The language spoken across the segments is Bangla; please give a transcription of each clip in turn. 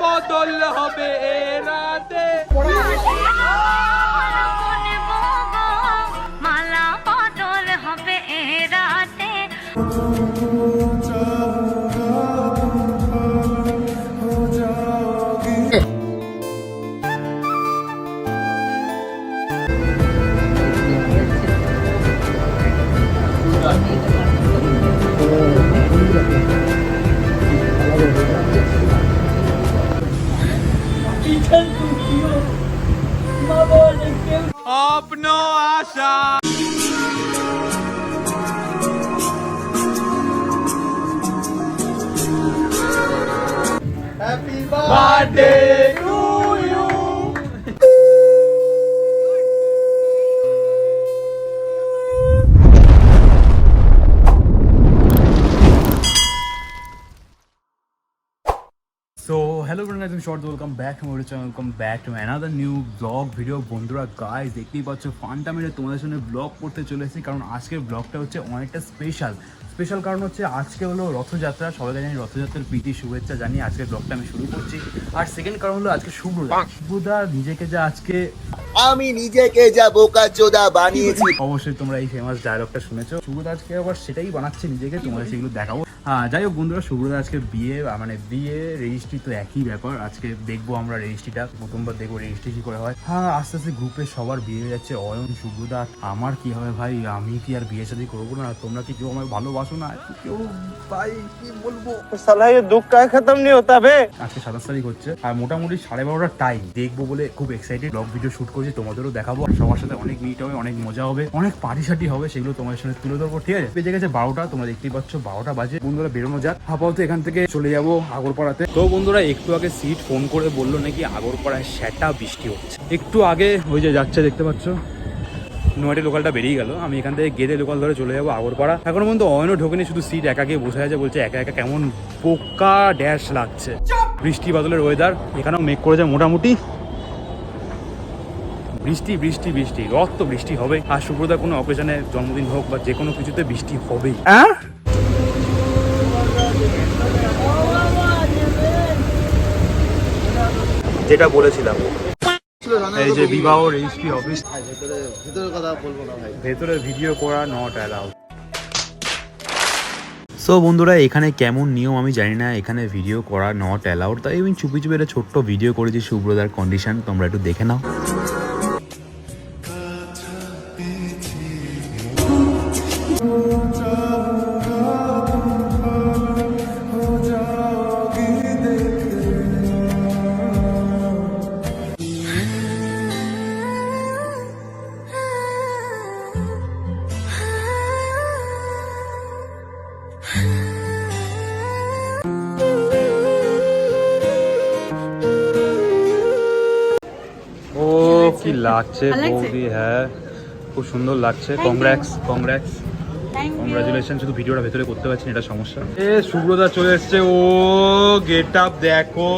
বদল হবে এ রাতে। Yeah. Short welcome back welcome back to another new vlog video বন্ধুরা গাইস দেখতেই পাচ্ছ ফানটা মেরে তোমাদের সঙ্গে ব্লগ করতে চলে এসেছি কারণ আজকের ব্লগটা হচ্ছে অনেকটা স্পেশাল স্পেশাল কারণ হচ্ছে আজকে হলো রথযাত্রা সবাইকে জানি রথযাত্রার প্রীতি শুভেচ্ছা জানিয়ে আজকের ব্লগটা আমি শুরু করছি। আর সেকেন্ড কারণ হলো আজকে শুভ্রদা। শুভ্রদা নিজেকে যা আজকে আমি নিজেকে যা বোকা চোদা বানিয়েছি। অবশ্যই তোমরা এই ফেমাস ডায়লগটা শুনেছো। শুভ্রদা আজকে আবার সেটাই বানাচ্ছে নিজেকে তোমাদের সেগুলো দেখাবো। যাই হোক বন্ধুরা শুভ্রদা আজকে বিয়ে মানে বিয়ে রেজিস্ট্রি তো একই ব্যাপার। আজকে দেখব আমরা রেজিস্ট্রিটা প্রথমবার দেখব রেজিস্ট্রি কি করে হয়। হ্যাঁ আস্তে আস্তে গ্রুপে সবার বিয়ে হয়ে যাচ্ছে। অয়ন শুভ্রদা আমার কি হবে ভাই? আমি কি আর বিয়ে শাদি করব না? তোমরা কি কেউ আমায় ভালোবাসো না? কেউ ভাই কি বলব? সালাই দুঃখ কায় খতম নেই হতা আজকে সাতাশ তারিখ হচ্ছে। আর মোটামুটি সাড়ে বারোটা টাইম দেখব বলে খুব এক্সাইটেড ব্লগ ভিডিও শুট করছি তোমাদেরও দেখাবো। সবার সাথে অনেক মিট হবে অনেক মজা হবে অনেক পার্টি সাটি হবে সেগুলো তোমাদের সঙ্গে তুলে ধরবো ঠিক আছে? বেজে গেছে বারোটা তোমরা দেখতেই পাচ্ছ বারোটা বাজে। বন্ধুরা বেরোনো যাক। আপাতত এখান থেকে চলে যাব আগরপাড়াতে। তো বন্ধুরা একটু আগে সিট ফোন করে বলল নাকি আগরপাড়ায় সেটা বৃষ্টি হচ্ছে। একটু আগে ওই যে যাচ্ছে দেখতে পাচ্ছ? নোয়াটি লোকালটা বেরিয়ে গেল। আমি এখান থেকে গেদে লোকাল ধরে চলে যাব আগরপাড়া। এখনও পর্যন্ত অয়নও ঢোকেনি শুধু সিট একা গিয়ে বসে আছে বলছে একা একা কেমন পোকা ড্যাশ লাগছে। বৃষ্টি বাদলের ওয়েদার এখানেও মেঘ করেছে মোটামুটি। বৃষ্টি বৃষ্টি বৃষ্টি রথ তো বৃষ্টি হবে। আর সুব্রতা কোনো অকেশনে জন্মদিন হোক বা যে কোনো কিছুতে বৃষ্টি হবেই। যেটা বলেছিলাম। এই যে বিবাহ রেজিস্ট্রি অফিস ভেতরে ভেতরে কথা বলব না ভাই। ভেতরে ভিডিও করা নট অ্যালাউড সো বন্ধুরা এখানে কেমন নিয়ম আমি জানি না এখানে ভিডিও করা নট অ্যালাউড তাই আমি চুপি চুপি একটা ছোট্ট ভিডিও করেছি সুব্রদার কন্ডিশন তোমরা একটু দেখে নাও। লাগছে বৌদি হ্যাঁ খুব সুন্দর লাগছে। কংগ্রেক্স কংগ্রেক্স কংগ্রাচুলেশন শুধু ভিডিওটা ভেতরে করতে পারছি না, এটা সমস্যা। এ সুব্রতা চলে এসেছে ও গেট আপ দেখো।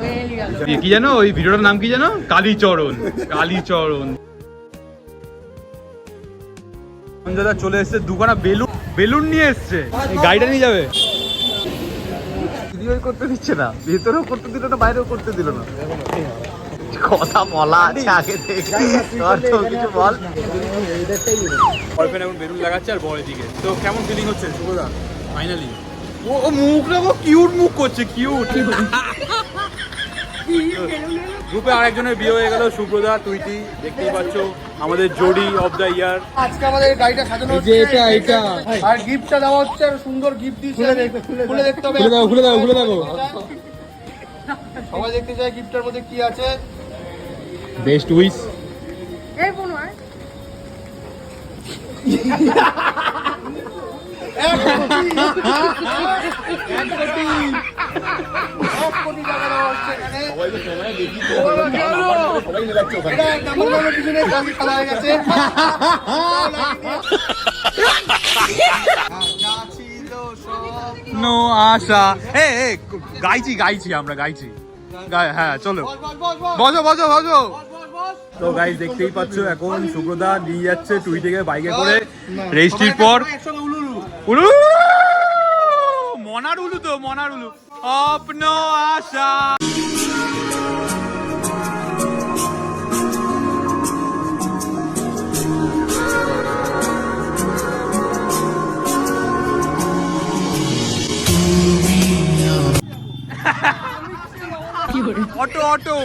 হয়ে কি জানো ওই ভিডিওটার নাম কি জানো? কালীচরণ কালীচরণ। দাদা চলে এসেছে দুখানা বেলুন বেলুন নিয়ে এসছে। গাড়িটা নিয়ে যাবে। ভিডিও করতে দিচ্ছে না ভেতরেও করতে দিল না বাইরেও করতে দিল না। কথা বলা আছে আগে থেকে তোর তো কিছু বল। বয়ফ্রেন্ড এখন বেলুন লাগাচ্ছে আর বড় দিকে তো কেমন ফিলিং হচ্ছে শুভদা? ফাইনালি ও মুখটা কিউট মুখ করছে কিউট গ্রুপে আরেকজনের বিয়ে হয়ে গেল সুব্রদা তুইটি দেখতেই পাচ্ছ আমাদের জোডি অফ দ্য ইয়ার আজকে আমাদের গাড়িটা সাজানো হচ্ছে। এটা এটা। আর গিফটটা দেওয়া হচ্ছে আর সুন্দর গিফট দিয়েছে। খুলে দেখতে হবে। খুলে দাও খুলে দাও খুলে দাও। সবাই দেখতে চাই গিফটের মধ্যে কি আছে। বেস্ট এই বোনো সব নো আশা। এ গাইছি গাইছি আমরা গাইছি। হ্যাঁ চলো। বস বস বস তো গাইজ দেখতেই পাচ্ছ এখন সুব্রদা নিয়ে যাচ্ছে টুইটিকে বাইকে করে রেজিস্ট্রির পর। উলু! মনার উলু তো মনার উলু। স্বপ্ন আশা। অটো অটো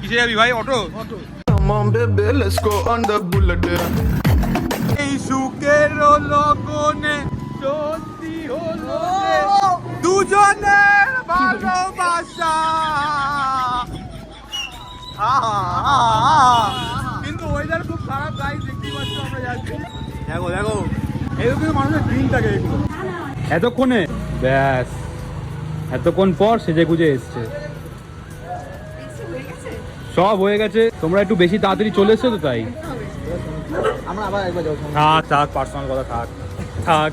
কিসে যাবি ভাই? Auto Come on, baby, let's go on the bullet. এই সুখের লগনে সত্যি হলো যে দুজনের ভালোবাসা। আহা, আহা। কিন্তু ওয়েদার খুব খারাপ গাইস দেখতেই পাচ্ছ আমরা যাচ্ছি। দেখো দেখো। এই কিন্তু মানুষের দিন থাকে এগুলো। এতক্ষণে? ব্যাস। এতক্ষণ পর সেজে গুজে এসছে। সব হয়ে গেছে। তোমরা একটু বেশি তাড়াতাড়ি চলে এসছো তো তাই। আমরা আবার একবার যাব থাক। থাক।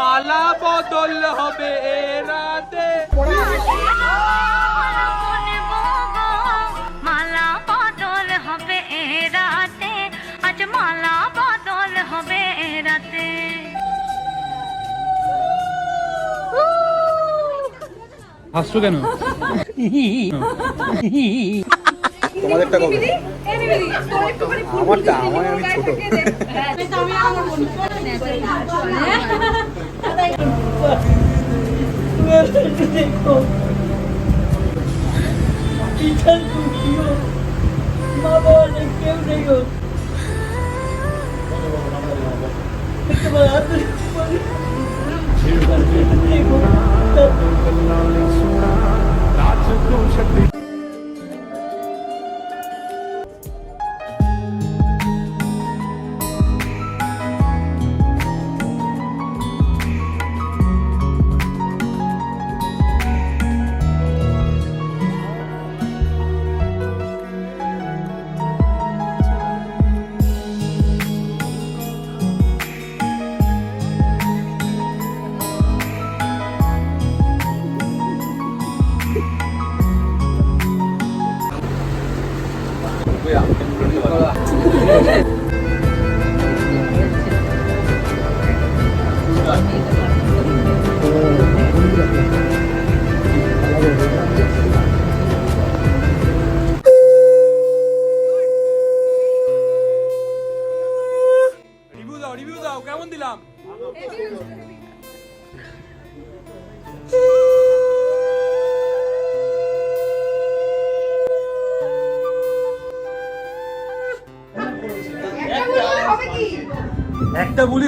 মালা বদল হবে এ রাতে। মালা বদল হবে এ রাতে। আজ মালা বদল হবে এ রাতে। হাসছো কেন? তোমাদেরটা কবে? আমারটা আমার আমি ছোট। 하나님 누가 왜을 주내고 귀찮고 귀여 마마한테 깨우내고 그만 아들이 죽어버리고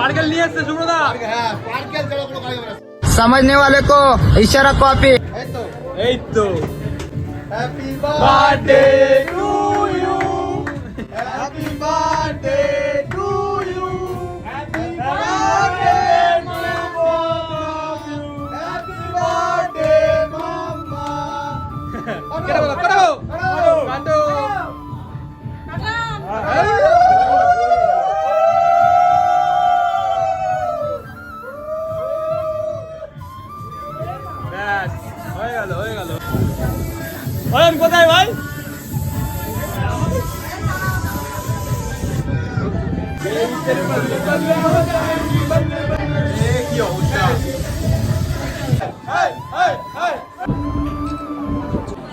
पार्कल नहीं है सुब्रता हां पार्कल चलो को गाइस समझने वाले को इशारा कॉपी ए तो ए तो happy birthday to you happy birthday হয়ে গেল হয়ে গেল। সুজন কোথায় ভাই? কি অবস্থা?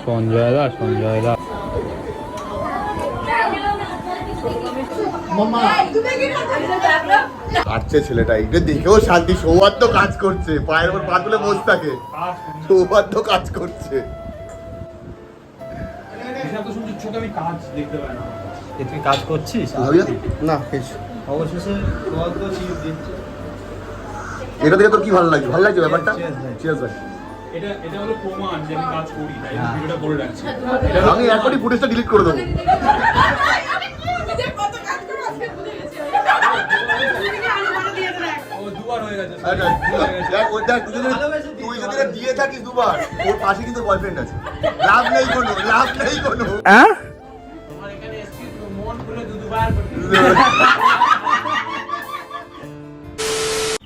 সঞ্জয় দা সঞ্জয় দা কাটছে ছেলেটা এটা দেখেও শান্তি সৌহার্দ্য কাজ করছে পায়ের উপর পা তুলে বসে থাকে। সৌহার্দ্য কাজ করছে। তুই কাজ করছিস? না? বেশ। অবশেষে এটা দেখে তোর কি ভালো লাগছে? ভালো লাগছে ব্যাপারটা? Cheers ভাই। এটা এটা হলো প্রমাণ যে আমি কাজ করি তাই ভিডিওটা করে রাখছি। আমি এখনই ফুটেজটা ডিলিট করে দেবো। দিয়ে থাকিস দুবার ওর পাশে কিন্তু বয়ফ্রেন্ড আছে। লাভ নেই কোনো লাভ নেই কোনো।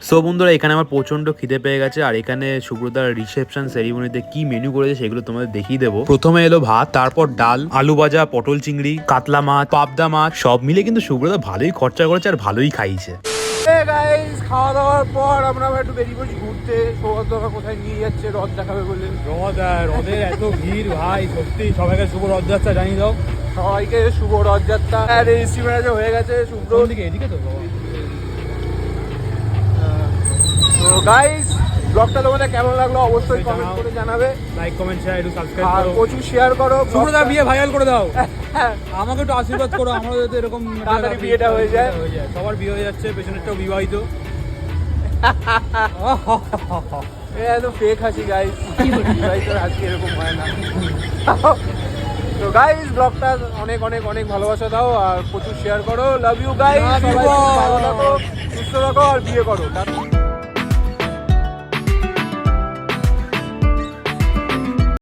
সো বন্ধুরা এখানে আমার প্রচণ্ড খিদে পেয়ে গেছে আর এখানে সুব্রতার রিসেপশন সেরিমনিতে কি মেনু করেছে সেগুলো তোমাদের দেখিয়ে দেবো। প্রথমে এলো ভাত তারপর ডাল আলু ভাজা পটল চিংড়ি কাতলা মাছ পাবদা মাছ সব মিলে কিন্তু সুব্রতা ভালোই খরচা করেছে আর ভালোই খাইছে। খাওয়া দাওয়ার পর আমরা একটু বেরিয়ে পড়ছি ঘুরতে। কাকা কোথায় নিয়ে যাচ্ছে রথ দেখাবে বলে। রথ রথের এত ভিড় ভাই সত্যি সবাইকে শুভ রথযাত্রা জানিয়ে দাও। সবাইকে শুভ রথযাত্রা। রেজিস্ট্রি ম্যারেজও হয়ে গেছে শুভ্র। দিকে? এদিকে তো তো গাইস ব্লগটা তোমাদের কেমন লাগল অবশ্যই কমেন্ট করে জানাবে। লাইক কমেন্ট শেয়ার একটু সাবস্ক্রাইব আর করো। প্রচুর শেয়ার করো সুব্রতা বিয়ে ভাইরাল করে দাও। আমাকে একটু আশীর্বাদ করো আমারও যাতে এরকম তাড়াতাড়ি বিয়েটা হয়ে যায়। হয়ে যায়। সবার বিয়ে হয়ে যাচ্ছে পেছনেরটাও বিবাহিত। এত ফেক হাসি গাইস গাইস হাসি এরকম হয় না। তো গাইস ব্লগটা অনেক অনেক অনেক ভালোবাসা দাও আর প্রচুর শেয়ার করো। লাভ ইউ গাইস সবাই ভালো থাকো সুস্থ থাকো আর বিয়ে করো।